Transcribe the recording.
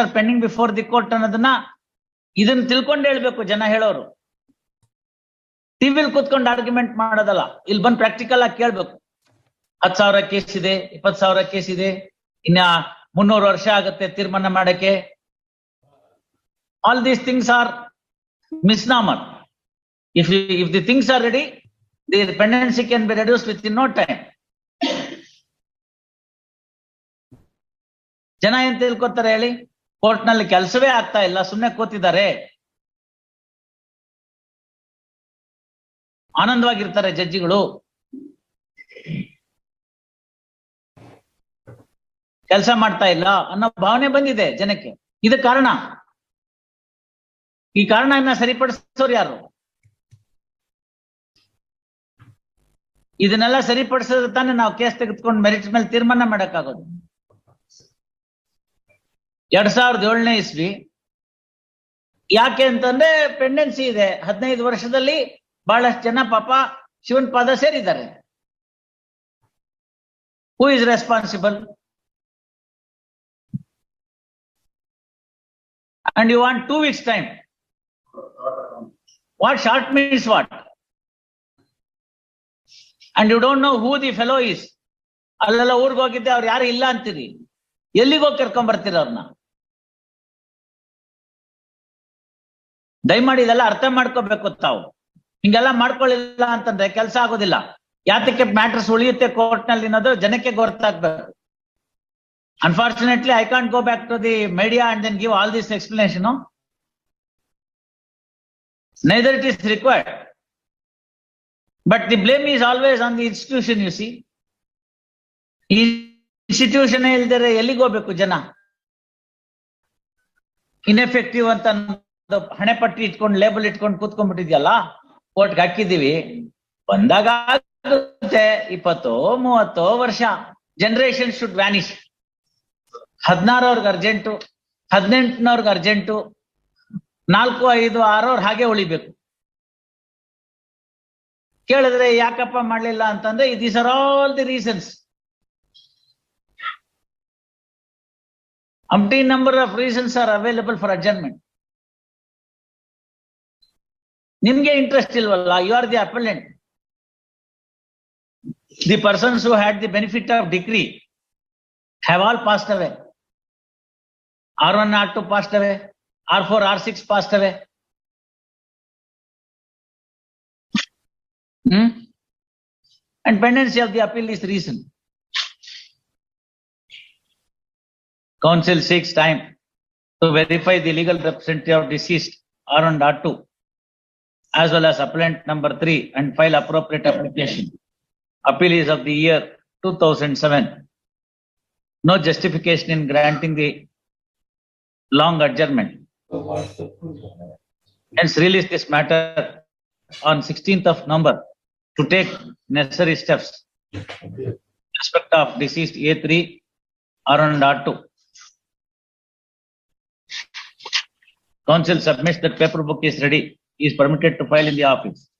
Are pending before the court ಅನ್ನೋದನ್ನ ಇದನ್ನ ತಿಳ್ಕೊಂಡು ಹೇಳ್ಬೇಕು ಜನ ಹೇಳೋರು. ಟಿವಿಲ್ ಕೂತ್ಕೊಂಡು ಆರ್ಗ್ಯುಮೆಂಟ್ ಮಾಡೋದಲ್ಲ. ಇಲ್ಲಿ ಬಂದು ಪ್ರಾಕ್ಟಿಕಲ್ ಆಗಿ ಕೇಳ್ಬೇಕು. ಹತ್ ಸಾವಿರ ಕೇಸ್ ಇದೆ ಇಪ್ಪತ್ ಸಾವಿರ ಕೇಸ್ ಇದೆ, ಇನ್ನ ಮುನ್ನೂರು ವರ್ಷ ಆಗುತ್ತೆ ತೀರ್ಮಾನ ಮಾಡಕ್ಕೆ. All these things are misnomer. If if the things are ready the the can be reduce within no time ಜನ ಏನ್ ತಿಳ್ಕೊತಾರೆ ಹೇಳಿ? ಕೋರ್ಟ್ನಲ್ಲಿ ಕೆಲಸವೇ ಆಗ್ತಾ ಇಲ್ಲ ಸುಮ್ಮನೆ ಕೂತಿದ್ದಾರೆ. ಆನಂದವಾಗಿರ್ತಾರೆ ಜಡ್ಜಿಗಳು. ಕೆಲಸ ಮಾಡ್ತಾ ಇಲ್ಲ ಅನ್ನೋ ಭಾವನೆ ಬಂದಿದೆ ಜನಕ್ಕೆ. ಇದ ಕಾರಣ. ಈ ಕಾರಣವನ್ನ ಸರಿಪಡಿಸೋರು ಯಾರು? ಇದನ್ನೆಲ್ಲ ಸರಿಪಡಿಸಿದ್ರೆ ತಾನೇ ನಾವು ಕೇಸ್ ತೆಗೆದುಕೊಂಡು ಮೆರಿಟ್ ಮೇಲೆ ತೀರ್ಮಾನ ಮಾಡಕ್ಕಾಗೋದು. ಎರಡ್ ಸಾವಿರದ ಏಳನೇ ಇಸ್ವಿ. ಯಾಕೆ ಅಂತಂದ್ರೆ ಪೆಂಡೆನ್ಸಿ ಇದೆ. ಹದಿನೈದು ವರ್ಷದಲ್ಲಿ ಬಹಳಷ್ಟು ಜನ ಪಾಪ ಶಿವನ್ ಪಾದ ಸೇರಿದ್ದಾರೆ. Who is responsible and you want two weeks time what short means what and you don't know who the fellow is. ಅಲ್ಲೆಲ್ಲ ಊರ್ಗ್ ಹೋಗಿದ್ದೆ, ಅವ್ರು ಯಾರು ಇಲ್ಲ ಅಂತೀರಿ? ಎಲ್ಲಿಗೋ ಕರ್ಕೊಂಡ್ ಬರ್ತೀರ ಅವ್ರನ್ನ ದಯಮಾಡಿ ಇದೆಲ್ಲ ಅರ್ಥ ಮಾಡ್ಕೋಬೇಕು ತಾವು. ಹಿಂಗೆಲ್ಲ ಮಾಡ್ಕೊಳ್ಳಿಲ್ಲ ಅಂತಂದ್ರೆ ಕೆಲಸ ಆಗೋದಿಲ್ಲ. ಯಾತಕ್ಕೆ ಮ್ಯಾಟರ್ಸ್ ಉಳಿಯುತ್ತೆ ಕೋರ್ಟ್ನಲ್ಲಿ ಅನ್ನೋದು ಜನಕ್ಕೆ ಗೊತ್ತಾಗ್ಬೇಕು. Unfortunately I can't go back to the media and then give all this explanation neither it is required but the blame is always on the institution you see ಈ ಇನ್ಸ್ಟಿಟ್ಯೂಷನ್ ಇಲ್ದರೆ ಎಲ್ಲಿಗೆ ಹೋಗ್ಬೇಕು ಜನ? ಇನ್ಎಫೆಕ್ಟಿವ್ ಅಂತ ಹಣೆ ಪಟ್ಟಿ ಇಟ್ಕೊಂಡು ಲೇಬಲ್ ಇಟ್ಕೊಂಡು ಕೂತ್ಕೊಂಡ್ಬಿಟ್ಟಿದ್ಯಲ್ಲ? ಕೋರ್ಟ್ಗೆ ಹಾಕಿದೀವಿ ಬಂದಾಗ ಇಪ್ಪತ್ತೋ, ಮೂವತ್ತೋ ವರ್ಷ. ಜನರೇಷನ್ ಶುಡ್ ವ್ಯಾನಿಶ್ ಹದಿನಾರವ್ರಿಗೆ ಅರ್ಜೆಂಟು ಹದಿನೆಂಟನವ್ರಿಗೆ ಅರ್ಜೆಂಟು ನಾಲ್ಕು, ಐದು, ಆರವ್ರು ಹಾಗೆ ಉಳಿಬೇಕು. ಕೇಳಿದ್ರೆ ಯಾಕಪ್ಪ ಮಾಡ್ಲಿಲ್ಲ ಅಂತಂದ್ರೆ these are all the reasons aunty number of reasons are available for adjournment ನಿಮ್ಗೆ ಇಂಟ್ರೆಸ್ಟ್ ಇಲ್ವಲ್ಲ you are the appellant the persons who had the benefit of degree have all passed away R one R two passed away R4, R6 passed away. Hmm? And pendency of the appeal is reason. Council seeks time to verify the legal representative of deceased R and R2 as well as appellant number three and file appropriate application. Appeal is of the year two thousand seven. No justification in granting the long adjournment. Hence release this matter on sixteenth of November to take necessary steps in respect of deceased A three, R one and R two. Council submits that paper book is ready, is permitted to file in the office.